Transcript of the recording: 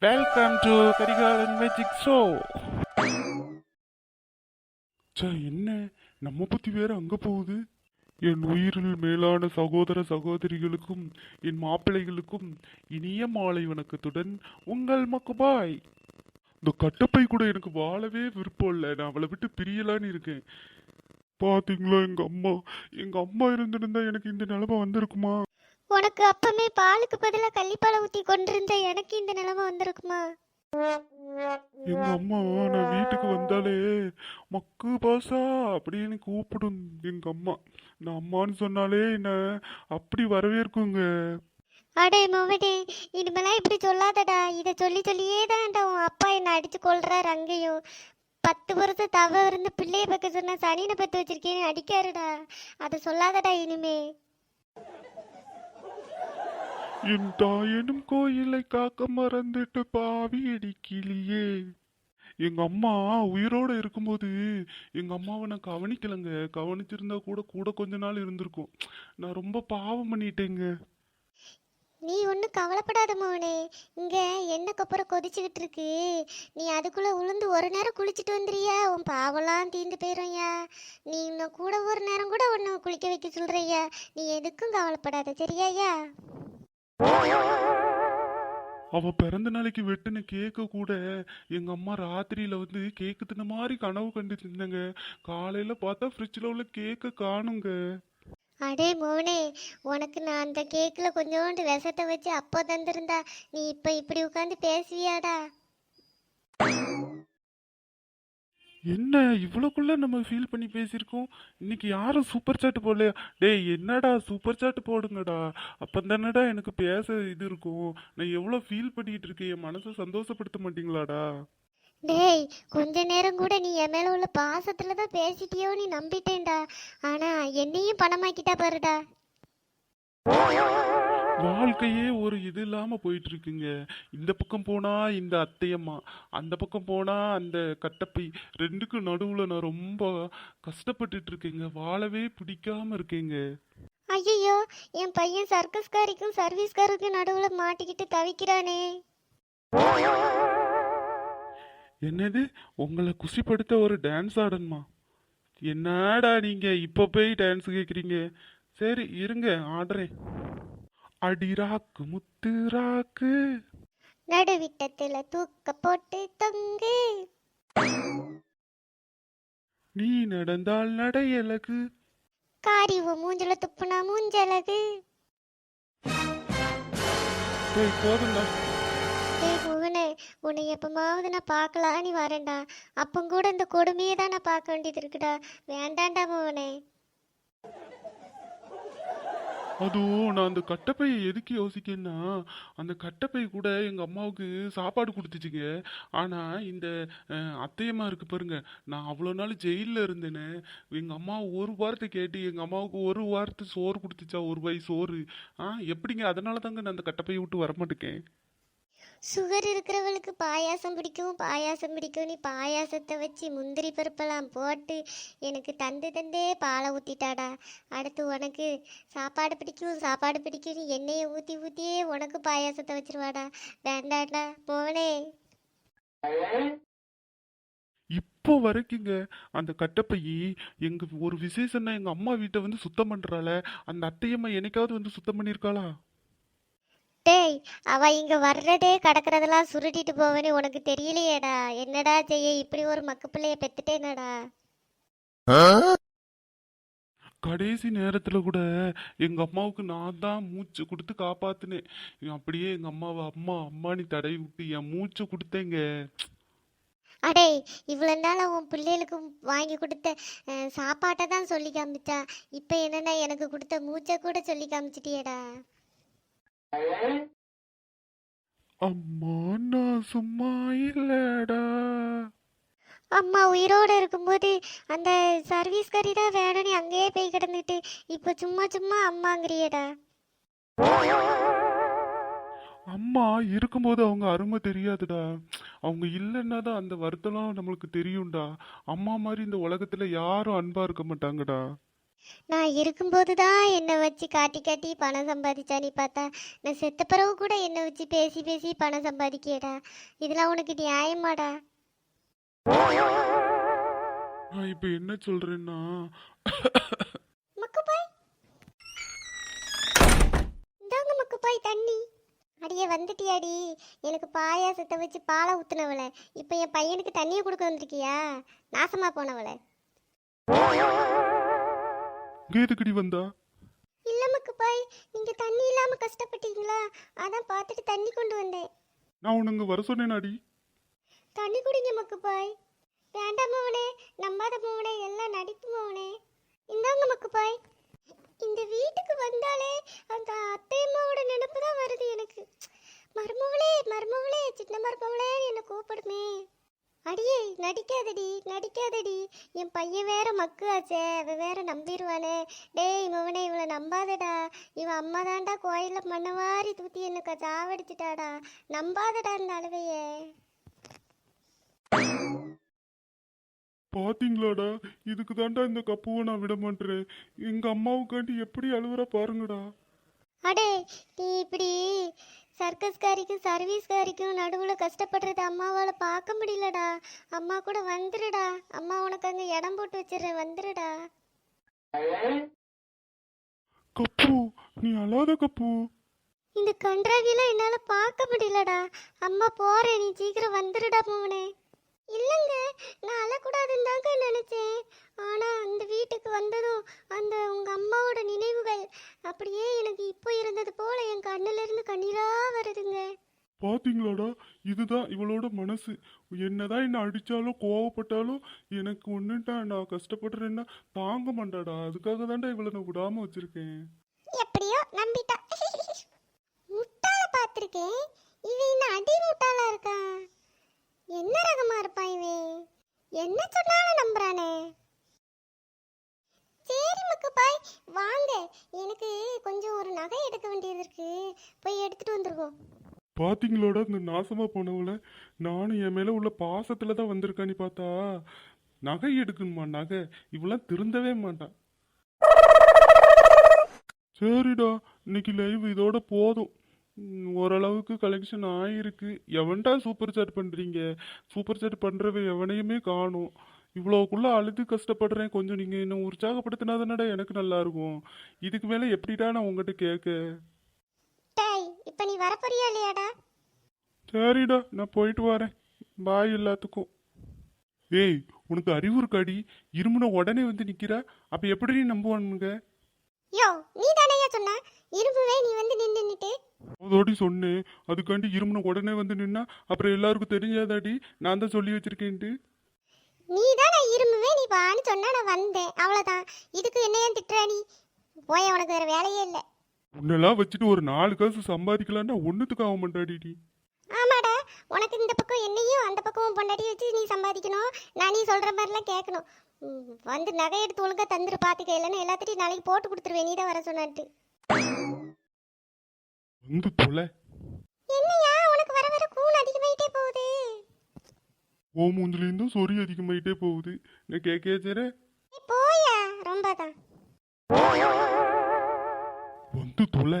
Welcome to Karikalan magic show சே என்ன? நம்ம பத்தி வேற அங்க போகுது? என் உயிரில் மேலான சகோதர சகோதரிகளுக்கும் என் மாப்பிள்ளைகளுக்கும் இனிய மாலை வணக்கத்துடன் உங்கள் மக்குபாய் இந்த கட்டப்பை கூட எனக்கு வாழவே விருப்பம் இல்லை. நான் அவளை விட்டு பிரியலான்னு இருக்கேன். பாத்தீங்களா எங்க அம்மா? எங்க அம்மா இருந்திருந்தா எனக்கு இந்த நிலைமை வந்திருக்குமா? உனக்கு அப்பமே பாலுக்கு பதிலாக கள்ளிப்பாலை ஊற்றி கொண்டிருந்த எனக்கு இந்த நிலைமை வந்திருக்குமா? எங்க அம்மா நான் வீட்டுக்கு வந்தாலே மக்கு பாசா அப்படின்னு கூப்பிடும் எங்க அம்மா. நான் அம்மான்னு சொன்னாலே என்ன அப்படி வரவேற்குங்க. அடே மோவனே இனிமேலாம் இப்படி சொல்லாதடா. இதை சொல்லி சொல்லியே தான்டா உன் அப்பா என்னை அடிச்சு கொள்றாரு அங்கேயும். பத்து வருஷம் தவ இருந்து பிள்ளைய பக்க சொன்னா சனினை பத்து வச்சிருக்கேன்னு அடிக்காருடா. அதை சொல்லாதடா இனிமே. என் தாயனும் கோயிலை காக்க மறந்துட்டு பாவி அடிக்கிலியே எங்க அம்மா உயிரோட இருக்கும்போது எங்க அம்மாவை நான் கவனிக்கலைங்க. கவனிச்சிருந்தா கூட கூட கொஞ்ச நாள் இருந்திருக்கும். நான் ரொம்ப பாவம் பண்ணிட்டேங்க. நீ ஒன்றும் கவலைப்படாத மோனே. இங்கே எண்ணெய் கொப்பரை கொதிச்சுக்கிட்டு இருக்கு. நீ அதுக்குள்ளே உளுந்து ஒரு நேரம் குளிச்சுட்டு வந்துறியா உன் பாவம்லாம் தீந்து போயிடும்யா நீ இன்னும் கூட ஒரு நேரம் கூட ஒன்று குளிக்க வைக்க சொல்கிறியா நீ எதுக்கும் கவலைப்படாத சரியாயா? அவ பிறந்த நாளைக்கு வெட்டின கேக்க கூட எங்க அம்மா ராத்திரியில வந்து கேக்கு தின்ன மாதிரி கனவு கண்டுட்டு இருந்தாங்க. காலையில பார்த்தா ஃப்ரிட்ஜில் உள்ள கேக்க காணுங்க. அடே மோனே உனக்கு நான் அந்த கேக்கில் கொஞ்சோண்டு விஷத்தை வச்சு அப்போ தந்திருந்தா நீ இப்போ இப்படி உட்காந்து பேசுவியாடா? என்ன இவ்வளோக்குள்ள நம்ம ஃபீல் பண்ணி பேசியிருக்கோம்? இன்னைக்கு யாரும் சூப்பர் சாட் போடலையா? டேய் என்னடா சூப்பர் சாட் போடுங்கடா. அப்போ தானடா எனக்கு பேச இது இருக்கும். நான் எவ்வளோ ஃபீல் பண்ணிட்டு இருக்கேன்? என் மனசை சந்தோஷப்படுத்த மாட்டீங்களாடா? டேய் கொஞ்ச நேரம் கூட நீ என் மேலே உள்ள பாசத்தில் தான் பேசிட்டியோ நீ நம்பிட்டேன்டா. ஆனால் என்னையும் பணமாக்கிட்டா பாருடா. வாழ்க்கையே ஒரு இது இல்லாம போயிட்டு இருக்குங்க இந்த பக்கம் போனா இந்த அத்தையம்மா அந்த பக்கம் போனா அந்த கட்டப்பை ரெண்டுக்கும் நடுவுல நான் ரொம்ப கஷ்டப்பட்டுட்டு இருக்கேங்க வாழவே பிடிக்காம இருக்கேங்க. ஐயோ என் பையன் சர்க்கஸ்காரிக்கும் சர்வீஸ்காருக்கும் நடுவில் மாட்டிக்கிட்டு தவிக்கிறானே. என்னது? உங்களை குஷிப்படுத்த ஒரு டான்ஸ் ஆடணுமா? என்னடா நீங்க இப்ப போய் டான்ஸ் கேக்குறீங்க? சரி இருங்க ஆடுறேன். அடி ராக்கு முத்து ராக்கு. நடுவிட்டத்தில் தூக்க போட்டு தொங்கு. நீ நடந்தால் நடையழகு. காரி உன் மூஞ்சல துப்புனா மூஞ்சலகு டேய் போதும்டா. டேய் புவனே உன்னை எப்பமாவது நான் பார்க்கலாம் நீ வரேன்டா. அப்போ கூட இந்த கொடுமையை தான் நான் பார்க்க வேண்டியது இருக்குடா. வேண்டாண்டா புவனே அதுவும் நான் அந்த கட்டப்பையை எதுக்கு யோசிக்கேன்னா அந்த கட்டப்பை கூட எங்கள் அம்மாவுக்கு சாப்பாடு கொடுத்துச்சுங்க. ஆனால் இந்த அஹ், அத்தையம்மா இருக்கு பாருங்க நான் அவ்வளோ நாள் ஜெயிலில் இருந்தேனே எங்கள் அம்மா ஒரு வாரத்தை கேட்டு எங்கள் அம்மாவுக்கு ஒரு வாரத்தை சோறு கொடுத்துச்சா ஒரு வயசு சோறு? ஆ எப்படிங்க? அதனால தாங்க நான் அந்த கட்டப்பையை விட்டு வரமாட்டேக்கேன். சுகர் இருக்கிறவளுக்கு பாயாசம் பிடிக்கும் பாயாசம் பிடிக்கும் நீ பாயாசத்தை வச்சு முந்திரி பருப்பெல்லாம் போட்டு எனக்கு தந்து தந்தே பாலை ஊற்றிட்டாடா அடுத்து உனக்கு சாப்பாடு பிடிக்கும் சாப்பாடு பிடிக்கும் நீ எண்ணெயை ஊற்றி ஊற்றியே உனக்கு பாயாசத்தை வச்சிருவாடா. வேண்டாடா போனே இப்போ வரைக்குங்க அந்த கட்டப்பையி எங்க ஒரு விசேஷம்னா எங்க அம்மா வீட்டை வந்து சுத்தம் பண்றாள அந்த அத்தையம்மா என்னைக்காவது வந்து சுத்தம் பண்ணியிருக்காளா? டேய் அவ இங்க வர்றதே கடக்கிறதெல்லாம் சுருட்டிட்டு போவேன்னு உனக்கு தெரியலையேடா. என்னடா செய்ய இப்படி ஒரு மக்கு பிள்ளைய பெத்துட்டேனடா. கடைசி நேரத்துல கூட எங்க அம்மாவுக்கு நான் தான் மூச்சு கொடுத்து காப்பாத்துனேன். அப்படியே எங்க அம்மாவை அம்மா அம்மானி தடவி விட்டு என் மூச்சு கொடுத்தேங்க. அடே இவ்வளோ நாள் உன் பிள்ளைகளுக்கு வாங்கி கொடுத்த சாப்பாட்டை தான் சொல்லி காமிச்சா. இப்போ என்னன்னா எனக்கு கொடுத்த மூச்சை கூட சொல்லி காமிச்சிட்டியேடா. அம்மா நான் சும்மா இல்லடா. அம்மா உயிரோடு இருக்கும்போது அந்த சர்வீஸ்காரி தான் வேணும்னு அங்கேயே போய் கிடந்துட்டு இப்போ சும்மா சும்மா அம்மாங்கிறியேடா. அம்மா இருக்கும்போது அவங்க அருமை தெரியாதுடா. அவங்க இல்லைன்னா தான் அந்த வருத்தம்லாம் நம்மளுக்கு தெரியும்டா. அம்மா மாதிரி இந்த உலகத்துல யாரும் அன்பா இருக்க மாட்டாங்கடா. நான் இருக்கும்போது தான் என்னை வச்சு காட்டி காட்டி பணம் சம்பாதிச்சானி பார்த்தா நான் செத்த பிறகு கூட என்னை வச்சு பேசி பேசி பணம் சம்பாதிக்கேடா. இதெல்லாம் உனக்கு நியாயமாடா? நான் இப்ப என்ன சொல்றேன்னா? மக்குப்பாய். இந்தாங்க மக்குப்பாய் தண்ணி. அடியே வந்துட்டியாடி. எனக்கு பாயாசத்தை வச்சு பாலை ஊத்துனவள. இப்போ என் பையனுக்கு தண்ணியை கொடுக்க வந்திருக்கியா? நாசமா போனவள. இங்க எதுக்குடி வந்தா? இல்ல மக்குப்பாய் நீங்க தண்ணி இல்லாம கஷ்டப்பட்டீங்களா? அதான் பார்த்துட்டு தண்ணி கொண்டு வந்தேன். நான் உனக்கு வர சொன்னேனாடி. தண்ணி குடிங்க மக்குப்பாய் வேண்டாம் மவனே நம்பாத மவனே எல்லாம் நடிப்பு மவனே இந்தாங்க மக்குப்பாய் இந்த வீட்டுக்கு வந்தாலே அந்த அத்தையம்மாவோட நினைப்பு தான் வருது எனக்கு மருமவளே மருமவளே சின்ன மருமவளே என்னை கூப்பிடுமே அடியே நடிக்காதடி நடிக்காதடி. என் பையன் வேற மக்கு ஆச்சே அவன் வேற நம்பிடுவானே டேய் மவனே இவளை நம்பாதடா. இவன் அம்மா தாண்டா கோயிலில் மண்ணவாரி தூத்தி என்னக்கா சாவடிச்சிட்டாடா. நம்பாதடா இந்த அளவையே. பாத்தீங்களாடா? இதுக்கு தாண்டா இந்த கப்புவை நான் விட மாட்டேன் எங்க அம்மாவுக்காண்டி எப்படி அழுவுற பாருங்கடா. அடே நீ இப்படி சர்க்கஸ்காரிக்கும் சர்வீஸ்காரிக்கும் நடுவில் கஷ்டப்படுறது அம்மாவால் பார்க்க முடியலடா. அம்மா கூட வந்துடுடா அம்மா உனக்கு அங்கே இடம் போட்டு வச்சிடுறேன். வந்துடுடா கப்பு நீ அழாத கப்பு. இந்த கன்றாவியெல்லாம் என்னால் பார்க்க முடியலடா. அம்மா போகிறேன் நீ சீக்கிரம் வந்துடுடா மோனே. இல்லைங்க நான் அழக்கூடாதுன்னு தாங்க நினச்சேன். ஆனால் அந்த வீட்டுக்கு வந்ததும் அந்த உங்கள் அம்மாவோட நினைவுகள் அப்படியே எனக்கு இப்போ இருந்தது போல என் கண்ணிலிருந்து கண்ணீராக வருதுங்க. பாத்தீங்களாடா? இதுதான் இவளோட மனசு. என்னதான் என்ன அடிச்சாலும் கோவப்பட்டாலும் எனக்கு ஒண்ணுட்டா நான் கஷ்டப்படுறேன்னா தாங்க மாட்டாடா. அதுக்காக தான்டா இவளை நான் விடாம வச்சிருக்கேன். எப்படியோ நம்பிட்டா. முட்டாள பார்த்துருக்கேன். இவன் என்ன அடி முட்டாளா இருக்கான் என்ன ரகமா இருப்பான் இவன்? என்ன சொன்னாலும் நம்புறானே? சரி வாங்க. எனக்கு கொஞ்சம் ஒரு நகை எடுக்க வேண்டியது இருக்கு. போய் எடுத்துட்டு வந்துருவோம் பாத்தீங்களோட இந்த நாசமா போனவள நானும் என் மேல உள்ள பாசத்துல தான் வந்திருக்கான்னு பார்த்தா நகை எடுக்கணுமா நகை? இவெல்லாம் திருந்தவே மாட்டான். சரிடா இன்னைக்கு லைவ் இதோட போதும். ஓரளவுக்கு கலெக்ஷன் ஆயிருக்கு. எவன்டா சூப்பர் சாட் பண்றீங்க? சூப்பர் சாட் பண்றவன் எவனையுமே காணும். இவ்வளோக்குள்ள அழுது கஷ்டப்படுறேன். கொஞ்சம் நீங்க என்ன உற்சாகப்படுத்தினாதானடா எனக்கு நல்லா இருக்கும் இதுக்கு மேல எப்படிடா நான் உங்ககிட்ட கேட்க? டேய் இப்போ நீ வரப்போறியா இல்லையாடா? சரிடா நான் போயிட்டு வரேன். பாய் எல்லாத்துக்கும். ஏய் உனக்கு அறிவு இருக்காடி? இருமுன உடனே வந்து நிக்கிற. அப்ப எப்படி நீ நம்புவானுங்க? யோ நீ தானேயா சொன்ன? இரும்புவே நீ வந்து நின்று நின்னுட்டு அதோடி சொன்னேன். அதுக்காண்டி இருமுன உடனே வந்து நின்னா அப்புறம் எல்லாருக்கும் தெரிஞ்சாதாடி நான் தான் சொல்லி வச்சிருக்கேன்ட்டு. நீ தான் நான் இரும்புவே நீ வான்னு சொன்னா நான் வந்தேன். அவ்வளோதான் இதுக்கு என்ன ஏன் திட்டுற நீ? போய உனக்கு வேற வேலையே இல்லை. உன்னெல்லாம் வச்சுட்டு ஒரு நாலு காசு சம்பாதிக்கலான்னா ஒன்றுத்துக்கு ஆக மாட்டாடி ஆமாடா உனக்கு இந்த பக்கம் என்னையும் அந்த பக்கமும் பொண்டாட்டி வச்சு நீ சம்பாதிக்கணும். நான் நீ சொல்கிற மாதிரிலாம் கேட்கணும். வந்து நகை எடுத்து ஒழுங்கா தந்துரு பார்த்துக்க இல்லைன்னு எல்லாத்திட்டையும் நாளைக்கு போட்டு கொடுத்துருவேன். நீ தான் வர சொன்னான்ட்டு. வந்து தொலை என்னையா உனக்கு வர வர கூன் அதிகமாயிட்டே போகுது ஓ மூஞ்சிலேருந்தும் சொறி அதிகமாயிட்டே போகுது. நான் கேட்கேச்சேரே நீ போயா? ரொம்ப வந்து தொலை.